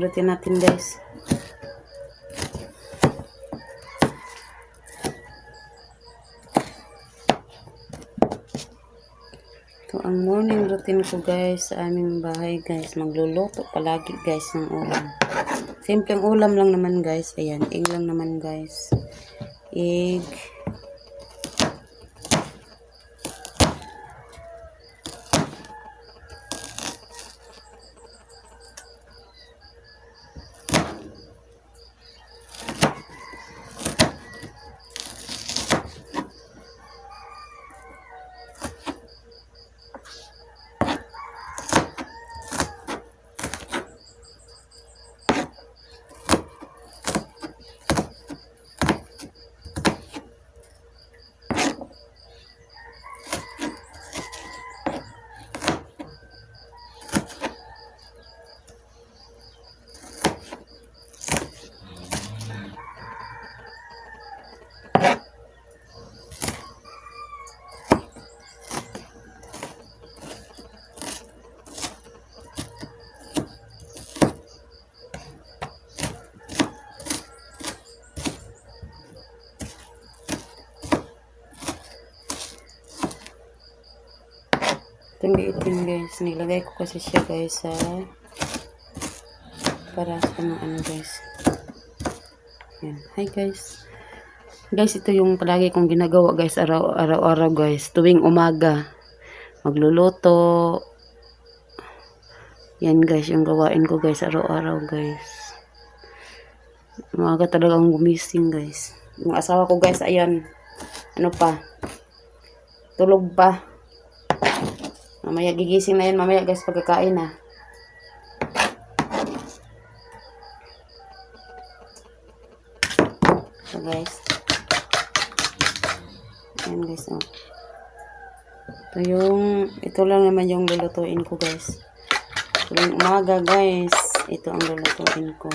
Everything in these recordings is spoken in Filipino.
routine natin guys. Ito ang morning routine ko guys sa aming bahay guys. Magluluto palagi guys ng ulam. Simpleng ulam lang naman guys. Ayan, egg lang naman guys. Egg. Itong itim guys. Nilagay ko kasi siya guys sa para sa mga ano guys. Yan. Hi guys. Guys, ito yung palagi kong ginagawa guys araw- araw-araw guys. Tuwing umaga. Magluluto. Yan guys, yung gawain ko guys araw-araw guys. Umaga talaga akong gumising guys. Yung asawa ko guys, ayan. Ano pa? Tulog pa. Mamaya gigising na yan mamaya guys pagkakain na. So guys. Ayan guys. Oh. Ito yung, ito lang naman yung lulutuin ko guys. Tuwing umaga guys. Ito ang lulutuin ko.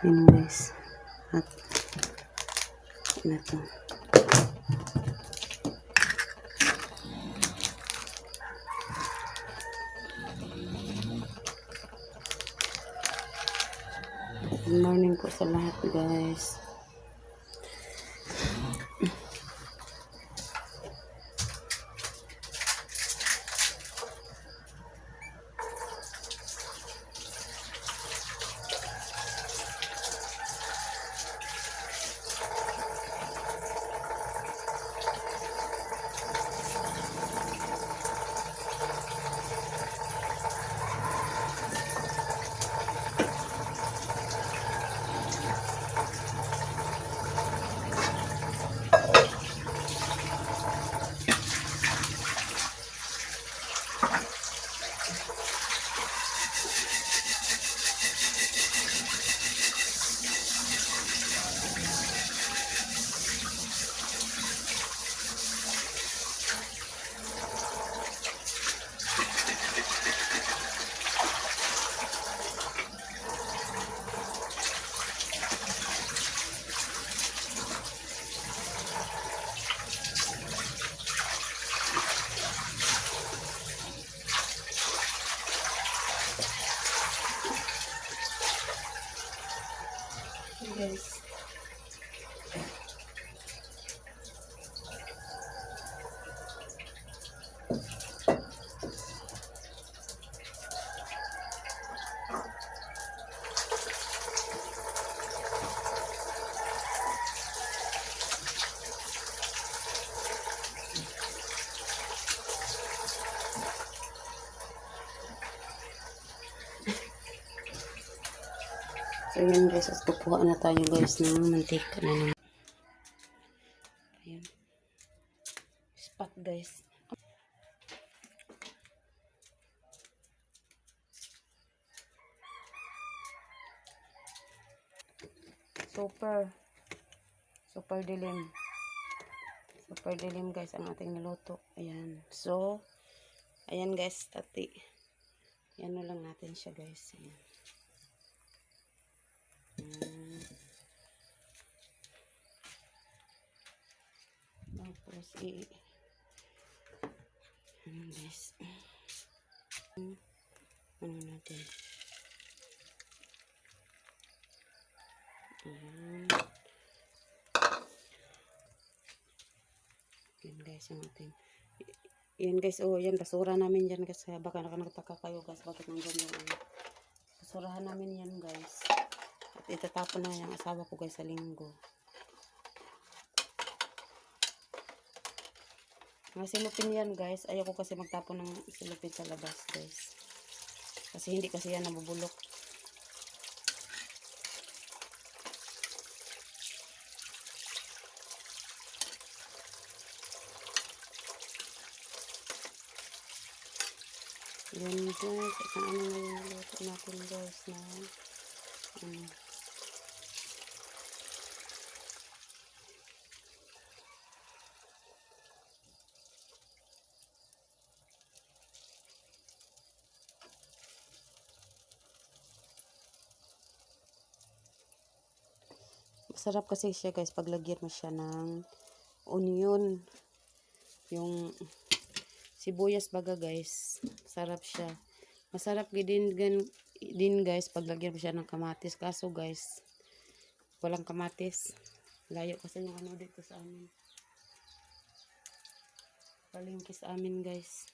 Ayan guys. At, na to. Good morning po sa lahat guys. Guys. So, yun guys. At kukuha na tayo guys ng mantika na naman. Ayan. Spot guys. Super. Super dilim. Super dilim guys ang ating niluto. Ayan. So, ayan guys. Tati. Yan na lang natin siya guys. Ayan. Ayan. Guys. I ano guys. Ano natin. Ayan. Yan guys yung ating yan guys, oh, yan, basura namin yan guys. Baka nakataka kayo guys, bakit nandyan yung ano. Basurahan namin yan guys. At itatapon na yung asawa ko guys sa linggo. Mga silupin yan guys. Ayoko kasi magtapon ng silupin sa labas guys. Kasi hindi kasi yan nabubulok. Yan guys. At ang ano na yung natin guys na ano. Masarap kasi siya guys pag lagyan mo siya ng onion. Yung sibuyas baga guys. Sarap siya. Masarap din, din, din guys pag lagyan mo siya ng kamatis. Kaso guys, walang kamatis. Layo kasi yung ano dito sa amin. Palingki sa amin guys.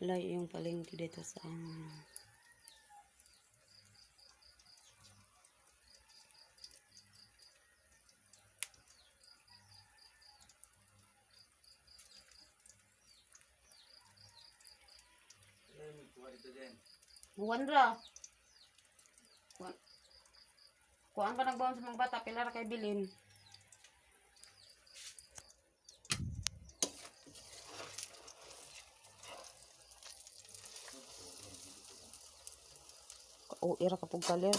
Layo yung palingki dito sa amin. Buwan Kuan. Kuan pa nagbaon sa mga bata, pilar kay Bilin. O, ira ka pong kalir.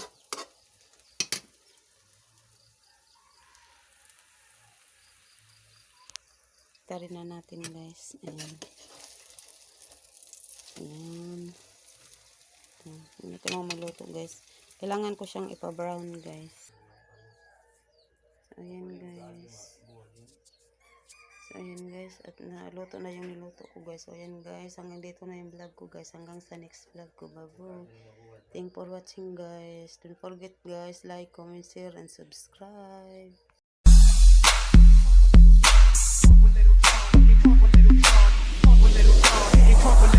Na natin guys. Ayan. natin ako magluto guys. Kailangan ko siyang ipa-brown guys. So, ayan guys. So, ayan guys. At naluto na yung niluto ko guys. So, ayan guys. Hanggang dito na yung vlog ko guys. Hanggang sa next vlog ko. Babo. Thank for watching guys. Don't forget guys. Like, comment, share, and subscribe. Pump a little